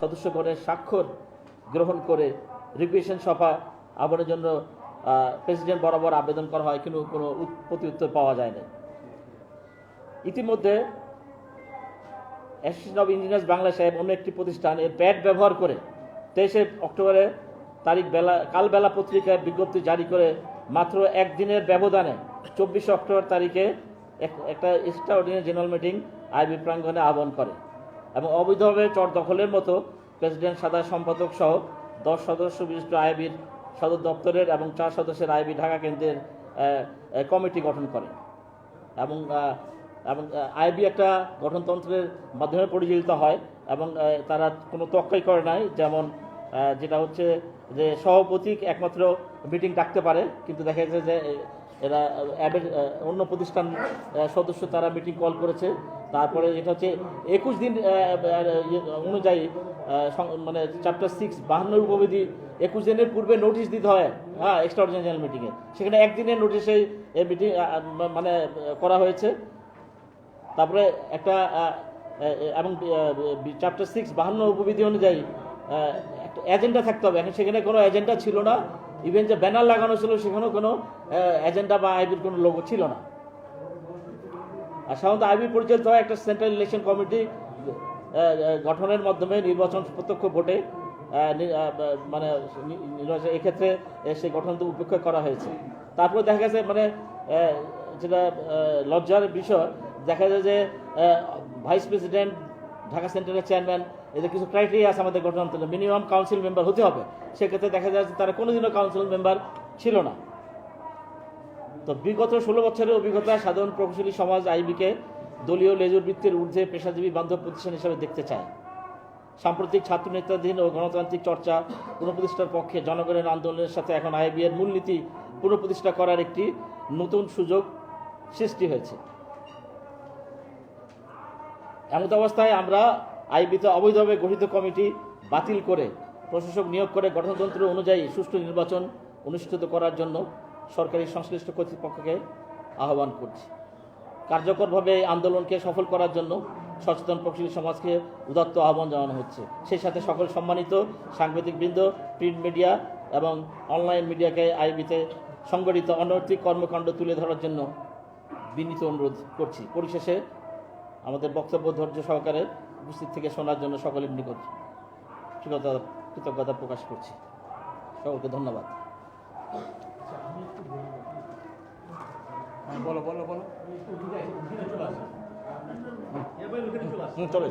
সদস্যগণের স্বাক্ষর গ্রহণ করে রিকুয়েশন সভা আহ্বানের জন্য প্রেসিডেন্ট বরাবর আবেদন করা হয়, কিন্তু কোনো উত- প্রত্যুত্তর পাওয়া যায় না ইতিমধ্যে অ্যাসোসিয়েশন অব ইঞ্জিনিয়ার্স বাংলা সাহেব অন্য একটি প্রতিষ্ঠান এর প্যাড ব্যবহার করে তেইশে অক্টোবরে তারিখ বেলা, কালবেলা পত্রিকায় বিজ্ঞপ্তি জারি করে মাত্র একদিনের ব্যবধানে চব্বিশে অক্টোবর তারিখে এক- একটা extraordinary general meeting IB প্রাঙ্গনে আহ্বান করে। এবং অবৈধভাবে চর দখলের মতো প্রেসিডেন্ট, সাধারণ সম্পাদক সহ দশ সদস্য বিশিষ্ট আইবির সদর দপ্তরের এবং চার সদস্যের আইবি ঢাকা কেন্দ্রের কমিটি গঠন করে এবং এবং আইবি একটা গঠনতন্ত্রের মাধ্যমে পরিচালিত হয় এবং তারা কোনো তক্কাই করে নাই। যেমন যেটা হচ্ছে যে সভাপতি একমাত্র মিটিং ডাকতে পারে, কিন্তু দেখা যাচ্ছে যে এরা অ্যাবের অন্য প্রতিষ্ঠান সদস্য তারা মিটিং কল করেছে। তারপরে এটা হচ্ছে একুশ দিন অনুযায়ী মানে চ্যাপ্টার সিক্স বাহান্নর উপবিধি একুশ দিনের পূর্বে নোটিশ দিতে হয় হ্যাঁ এক্সট্রা জেনারেল মিটিংয়ে সেখানে একদিনের নোটিশে এই মিটিং মানে করা হয়েছে। তারপরে একটা এবং চ্যাপ্টার সিক্স বাহান্ন উপবিধি অনুযায়ী একটা এজেন্ডা থাকতে হবে। এখন সেখানে কোনো এজেন্ডা ছিল না। ইভেন যে ব্যানার লাগানো ছিল, সেখানেও কোনো এজেন্ডা বা আইবির কোনো লোগো ছিল না। আর সাধারণত আইবি পরিচালিত হয় একটা সেন্ট্রাল ইলেকশন কমিটি গঠনের মাধ্যমে নির্বাচন প্রত্যক্ষ ভোটে মানে নির্বাচন, এক্ষেত্রে সেই গঠন উপেক্ষা করা হয়েছে। তারপরে দেখা গেছে মানে যেটা লজ্জার বিষয়, দেখা যায় যে ভাইস প্রেসিডেন্ট ঢাকা সেন্টারের চেয়ারম্যান এদের কিছু ক্রাইটেরিয়া আছে আমাদের গঠনতন্ত্রে মিনিমাম কাউন্সিল মেম্বার হতে হবে। সেক্ষেত্রে দেখা যায় যে তারা কোনোদিনও কাউন্সিল মেম্বার ছিল না। তো বিগত ষোলো বছরের অভিজ্ঞতা সাধারণ প্রকৌশলী সমাজ আইবিকে দলীয় লেজুর বৃত্তের ঊর্ধ্বে পেশাজীবী বান্ধব প্রতিষ্ঠান হিসেবে দেখতে চায়। সাম্প্রতিক ছাত্র নেতাধীন ও গণতান্ত্রিক চর্চা পুনঃপ্রতিষ্ঠার পক্ষে জনগণের আন্দোলনের সাথে এখন আইবি এর মূলনীতি পুনঃপ্রতিষ্ঠা করার একটি নতুন সুযোগ সৃষ্টি হয়েছে। এমত অবস্থায় আমরা আইবিতে অবৈধভাবে গঠিত কমিটি বাতিল করে প্রশাসক নিয়োগ করে গঠনতন্ত্র অনুযায়ী সুষ্ঠু নির্বাচন অনুষ্ঠিত করার জন্য সরকারি সংশ্লিষ্ট কর্তৃপক্ষকে আহ্বান করছি। কার্যকরভাবে আন্দোলনকে সফল করার জন্য সচেতন প্রকৃতি সমাজকে উদাত্ত আহ্বান জানানো হচ্ছে। সেই সাথে সকল সম্মানিত সাংবাদিকবৃন্দ প্রিন্ট মিডিয়া এবং অনলাইন মিডিয়াকে আইবিতে সংগঠিত অনৈতিক কর্মকাণ্ড তুলে ধরার জন্য বিনীত অনুরোধ করছি। পরিশেষে আমাদের বক্তব্য ধৈর্য সহকারে উপস্থিত থেকে শোনার জন্য সকলের নিকট কৃতজ্ঞতা কৃতজ্ঞতা প্রকাশ করছি। সকলকে ধন্যবাদ। হ্যাঁ বলো বলো বলো। চলে